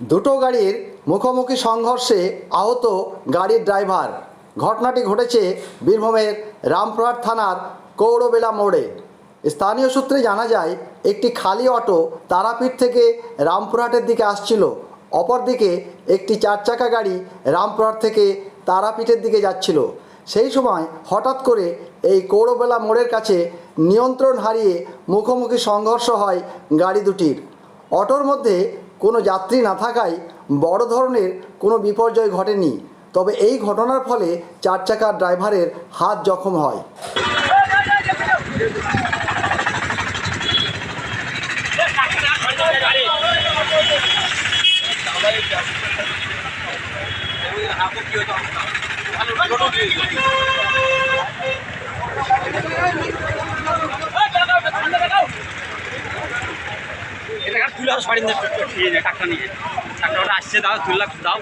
দুটো গাড়ির মুখোমুখি সংঘর্ষে আহত গাড়ির ড্রাইভার। ঘটনাটি ঘটেছে বীরভূমের রামপুরহাট থানার কৌড়বেলা মোড়ে। স্থানীয় সূত্রে জানা যায়, একটি খালি অটো তারাপীঠ থেকে রামপুরহাটের দিকে আসছিল। অপরদিকে একটি চার চাকা গাড়ি রামপুরহাট থেকে তারাপীঠের দিকে যাচ্ছিল। সেই সময় হঠাৎ করে এই কৌড়বেলা মোড়ের কাছে নিয়ন্ত্রণ হারিয়ে মুখোমুখি সংঘর্ষ হয় গাড়ি দুটির। অটোর মধ্যে কোনো যাত্রী না থাকায় বড় ধরনের কোনো বিপর্যয় ঘটেনি। তবে এই ঘটনার ফলে চার চাকার ড্রাইভারের হাত জখম হয়। এটা তুলে আর সরিয়ে টাকা নিয়ে টাকাটা আসছে দাও তুললাম দাও।